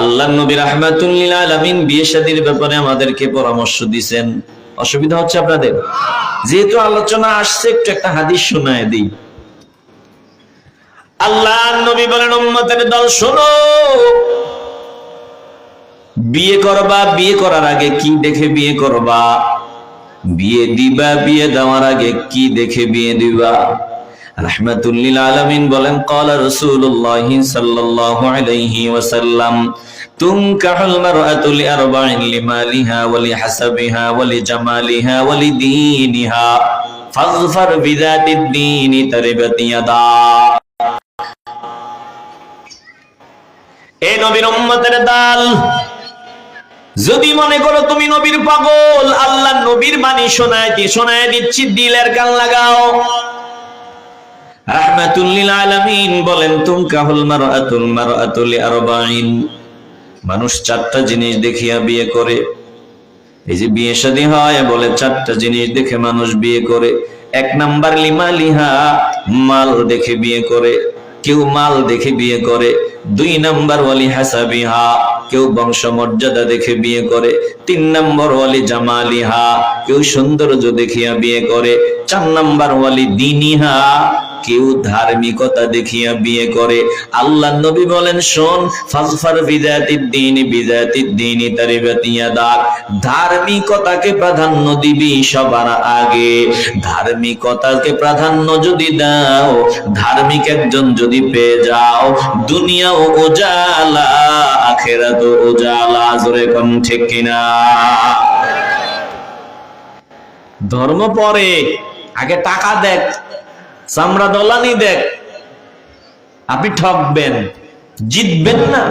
আল্লাহ নবী রাহমাতুল্লিল বিয়ে শাদীর ব্যাপারে আমাদেরকে পরামর্শ দিবেন অসুবিধা হচ্ছে আপনাদের? যেহেতু আলোচনা আসছে, একটু একটা হাদিস শোনায় দিই। আল্লাহ নবী বলেন, উম্মতের দল, শোনো। বিয়ে করবা, বিয়ে করার আগে কি দেখে বিয়ে করবা? বিয়ে দিবা, বিয়ে দেওয়ার আগে কি দেখে বিয়ে দিবা? রাহমাতুল্লিল আলামিন বলেন قال رسول الله صلى الله عليه وسلم تنكح المرأة لأربع لمالها ولحسبها ولجمالها ولدينها فاظفر بذات الدين تربت يدا এ নবীর উম্মতের দাল যদি মনে করো তুমি নবীর পাগল আল্লাহ নবীর বাণী শোনায় দি শোনায় দিচ্ছি দিলের গান লাগাও বলেন, তুম কাহুল মানুষ চারটা জিনিস দেখিয়া বিয়ে করে। এই যে বিয়ে শাদী হয়, বলে চারটা জিনিস দেখে মানুষ বিয়ে করে। এক নাম্বার লিমা লিহা, মাল দেখে বিয়ে করে। কেউ মাল দেখে বিয়ে করে। দুই নাম্বার ওয়ালি হাসাবিহা, কেউ বংশ মর্যাদা দেখে বিয়ে করে। তিন নম্বর ওয়ালি জামালিহা, কেউ সৌন্দর্য দেখিয়া বিয়ে করে। চার নাম্বার ওয়ালি দিনিহা কেউ ধার্মিকতা দেখিয়া বিয়ে করে। আল্লাহ নবী বলেন, শোন, ফাজফার বিদাতিদ দিন বিদাতিদ দিন তারিবাতিয়া দাগ ধার্মিকতাকে প্রাধান্য দিবি সবার আগে। ধার্মিকতাকে প্রাধান্য যদি দাও, ধার্মিক একজন যদি পেয়ে যাও, দুনিয়া ও ওজালা ও ওজালা জোরে কোন ঠিক কিনা? ধর্ম পরে, আগে টাকা দেখ চামড়া দলানি দেখ। আপনি ঠকবেন জিতবেন না।